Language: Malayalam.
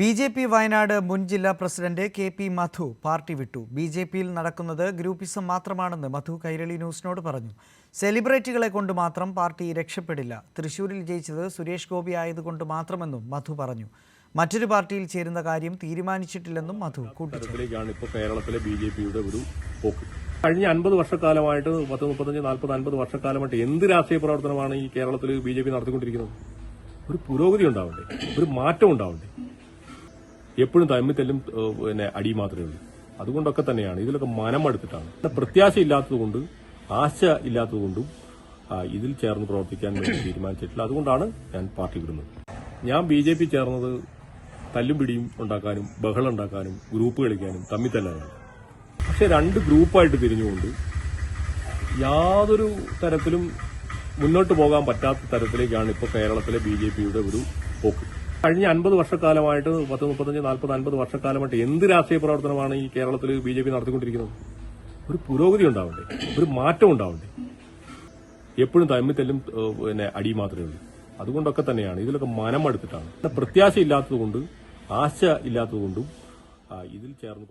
ബി ജെ പി വയനാട് മുൻ ജില്ലാ president K P Madhu party വിട്ടു. ബി ജെ പിയിൽ നടക്കുന്നത് ഗ്രൂപ്പിസം മാത്രമാണെന്ന് മധു കൈരളി ന്യൂസിനോട് പറഞ്ഞു. സെലിബ്രിറ്റികളെ കൊണ്ട് മാത്രം പാർട്ടി രക്ഷപ്പെടില്ല. തൃശൂരിൽ ജയിച്ചത് സുരേഷ് ഗോപി ആയതുകൊണ്ട് മാത്രമെന്നും മധു പറഞ്ഞു. മറ്റൊരു പാർട്ടിയിൽ ചേരുന്ന കാര്യം തീരുമാനിച്ചിട്ടില്ലെന്നും മധു കൂട്ടിച്ചേർത്തു. തരത്തിലേക്കാണ് ഇപ്പോൾ കേരളത്തിലെ ഒരു പോക്ക്. കഴിഞ്ഞ അൻപത് വർഷക്കാലമായിട്ട് പത്ത് മുപ്പത്തഞ്ച് നാൽപ്പത് അൻപത് വർഷക്കാലമായിട്ട് എന്ത് രാഷ്ട്രീയ പ്രവർത്തനമാണ് ഈ കേരളത്തിൽ ബി ജെ പി നടത്തിക്കൊണ്ടിരിക്കുന്നത്? ഒരു പുരോഗതി ഉണ്ടാവണ്ടേ? ഒരു മാറ്റം ഉണ്ടാവണ്ടേ? എപ്പോഴും തമ്മിൽ തെല്ലും പിന്നെ അടി മാത്രമേ ഉള്ളൂ. അതുകൊണ്ടൊക്കെ തന്നെയാണ്. ഇതിലൊക്കെ മനമെടുത്തിട്ടാണ് പ്രത്യാശ ഇല്ലാത്തതുകൊണ്ട് ആശ ഇല്ലാത്തതുകൊണ്ടും ഇതിൽ ചേർന്ന് പ്രവർത്തിക്കാൻ വേണ്ടി തീരുമാനിച്ചിട്ടില്ല. അതുകൊണ്ടാണ് ഞാൻ പാർട്ടി വിടുന്നത്. ഞാൻ ബി ജെ പി ചേർന്നത് തല്ലും പിടിയും ഉണ്ടാക്കാനും ബഹളം ഉണ്ടാക്കാനും ഗ്രൂപ്പ് കളിക്കാനും തമ്മിൽ തല്ലാനാണ് പക്ഷെ രണ്ട് ഗ്രൂപ്പായിട്ട് തിരിഞ്ഞുകൊണ്ട് യാതൊരു തരത്തിലും മുന്നോട്ട് പോകാൻ പറ്റാത്ത തരത്തിലേക്കാണ് ഇപ്പോൾ കേരളത്തിലെ ബി ജെ പിയുടെ ഒരു പോക്ക്. കഴിഞ്ഞ അൻപത് വർഷക്കാലമായിട്ട് പത്ത് മുപ്പത്തഞ്ച് നാൽപ്പത് അൻപത് വർഷക്കാലമായിട്ട് എന്ത് രാഷ്ട്രീയ പ്രവർത്തനമാണ് ഈ കേരളത്തിൽ ബി ജെ പി നടത്തിക്കൊണ്ടിരിക്കുന്നത്? ഒരു പുരോഗതി ഉണ്ടാവണ്ടേ? ഒരു മാറ്റം ഉണ്ടാവണ്ടേ? എപ്പോഴും തമ്മിൽ തെല്ലും പിന്നെ അടി മാത്രമേ ഉള്ളൂ. അതുകൊണ്ടൊക്കെ തന്നെയാണ്. ഇതിലൊക്കെ മനം എടുത്തിട്ടാണ് പ്രത്യാശ ഇല്ലാത്തതുകൊണ്ട് ആശ ഇല്ലാത്തതുകൊണ്ടും ഇതിൽ ചേർന്ന്